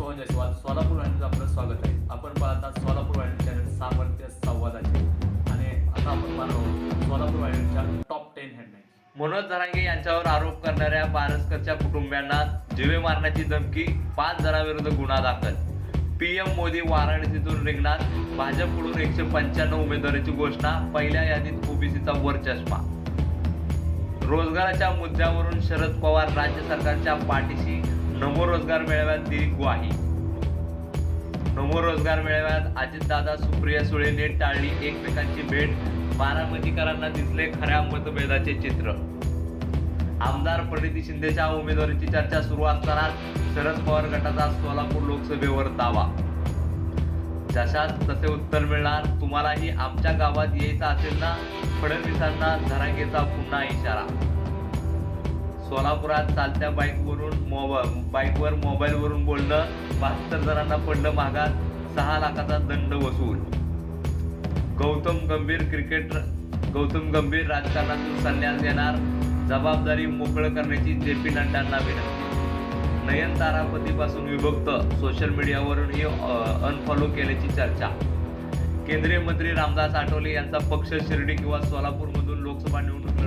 सोहन जयस्वाल सोलापूर वाहिनीचं आपलं स्वागत आहे. आपण पाहतात सोलापूर वाहिनी चॅनल सामर्थ्य संवादाचे. आणि आता आपण पाहणार आहोत सोलापूर वाहिनीच्या top ten headlines Manoj Dharange यांच्यावर आरोप करणाऱ्या बारसकरच्या कुटुंबियांना जीवे मारण्याची धमकी पाच जणांविरुद्ध गुन्हा दाखल. पी एम मोदी वाराणसीतून रिंगणार भाजपकडून एकशे पंच्याण्णव उमेदवाराची घोषणा पहिल्या यादीत ओबीसीचा वरचष्मा रोजगाराच्या मुद्द्यावरून शरद पवार राज्य सरकारच्या पाठीशी नमो रोजगार मेळाव्यात दिली ग्वाही. नमो रोजगार मेळाव्यात. अजितदादा सुप्रिया सुळेने टाळली एकमेकांची भेट. बारामतीकरांना दिसले खऱ्या मतभेदाचे चित्र. आमदार प्रणिती शिंदेच्या उमेदवारीची चर्चा सुरू असताना शरद पवार गटाचा सोलापूर लोकसभेवर दावा. जशात तसे उत्तर मिळणार. तुम्हालाही आमच्या गावात यायचं असेल ना? फडणवीसांना धरांगेचा पुन्हा इशारा. सोलापुरात चालत्या बाईकवरून मोबाईल बाईकवर मोबाईलवरून बोलणं बहात्तर जणांना पडलं महागात सहा लाखाचा दंड वसूल. गौतम गंभीर क्रिकेट गौतम गंभीर राजकारणातून संन्यास घेणार जबाबदारी मोकळं करण्याची जे पी नड्डांना विनंती. नयन तारापतीपासून विभक्त सोशल मीडियावरूनही अनफॉलो केल्याची चर्चा. केंद्रीय मंत्री रामदास आठवले यांचा पक्ष शिर्डी किंवा सोलापूरमधून लोकसभा निवडणूक